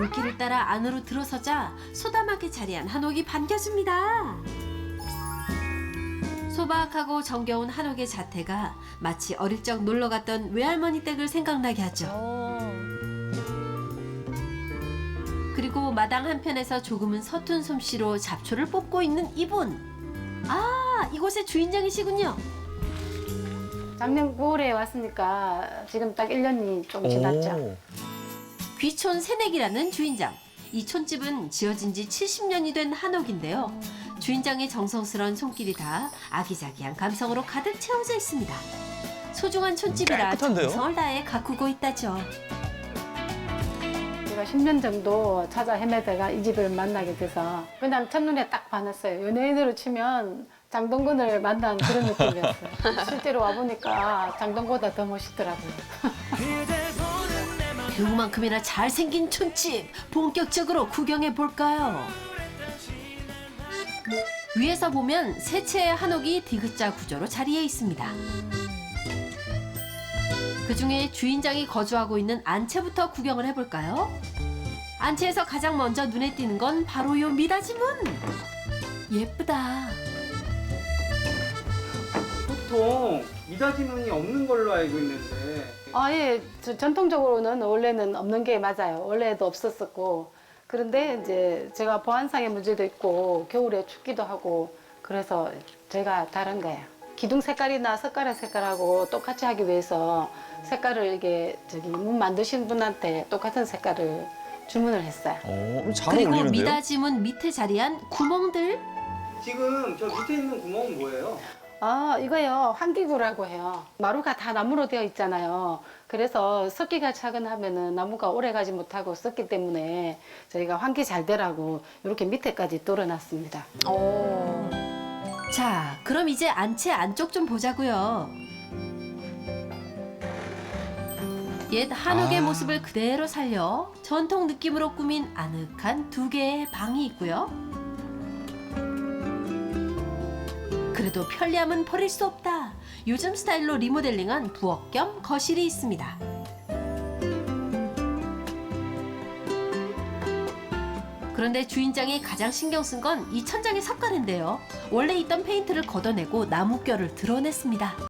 돌길을 따라 안으로 들어서자 소담하게 자리한 한옥이 반겨줍니다. 소박하고 정겨운 한옥의 자태가 마치 어릴 적 놀러 갔던 외할머니 댁을 생각나게 하죠. 그리고 마당 한편에서 조금은 서툰 솜씨로 잡초를 뽑고 있는 이분. 아, 이곳의 주인장이시군요. 작년 9월에 왔으니까 지금 딱 1년이 좀 지났죠. 오. 귀촌 새내기라는 주인장. 이 촌집은 지어진 지 70년이 된 한옥인데요. 주인장의 정성스러운 손길이 다 아기자기한 감성으로 가득 채워져 있습니다. 소중한 촌집이라 깨끗한데요? 정성을 다해 가꾸고 있다죠. 제가 10년 정도 찾아 헤매다가 이 집을 만나게 돼서 그냥 첫눈에 딱 반했어요. 연예인으로 치면 장동건을 만난 그런 느낌이었어요. 실제로 와보니까 장동건보다 더 멋있더라고요. 누구만큼이나 잘생긴 촌집 본격적으로 구경해 볼까요? 위에서 보면 세 채의 한옥이 디귿자 구조로 자리해 있습니다. 그 중에 주인장이 거주하고 있는 안채부터 구경을 해볼까요? 안채에서 가장 먼저 눈에 띄는 건 바로 요 미닫이문. 예쁘다. 보통 미닫이문이 없는 걸로 알고 있는데 아예 전통적으로는 원래는 없는 게 맞아요. 원래도 없었었고 그런데 이제 제가 보안상의 문제도 있고 겨울에 춥기도 하고 그래서 제가 다른 거예요. 기둥 색깔이나 석가래 색깔하고 똑같이 하기 위해서 색깔을 이게 저기 문 만드신 분한테 똑같은 색깔을 주문을 했어요. 오, 잘 그리고 어울리는데요? 미닫이문 밑에 자리한 구멍들. 지금 저 밑에 있는 구멍은 뭐예요? 아, 이거요. 환기구라고 해요. 마루가 다 나무로 되어 있잖아요. 그래서 습기가 차근하면은 나무가 오래 가지 못하고 썩기 때문에 저희가 환기 잘 되라고 이렇게 밑에까지 뚫어놨습니다. 자, 그럼 이제 안채 안쪽 좀 보자고요. 옛 한옥의 아. 모습을 그대로 살려 전통 느낌으로 꾸민 아늑한 두 개의 방이 있고요. 그래도 편리함은 버릴 수 없다. 요즘 스타일로 리모델링한 부엌 겸 거실이 있습니다. 그런데 주인장이 가장 신경 쓴 건 이 천장의 석가래인데요. 원래 있던 페인트를 걷어내고 나무결을 드러냈습니다.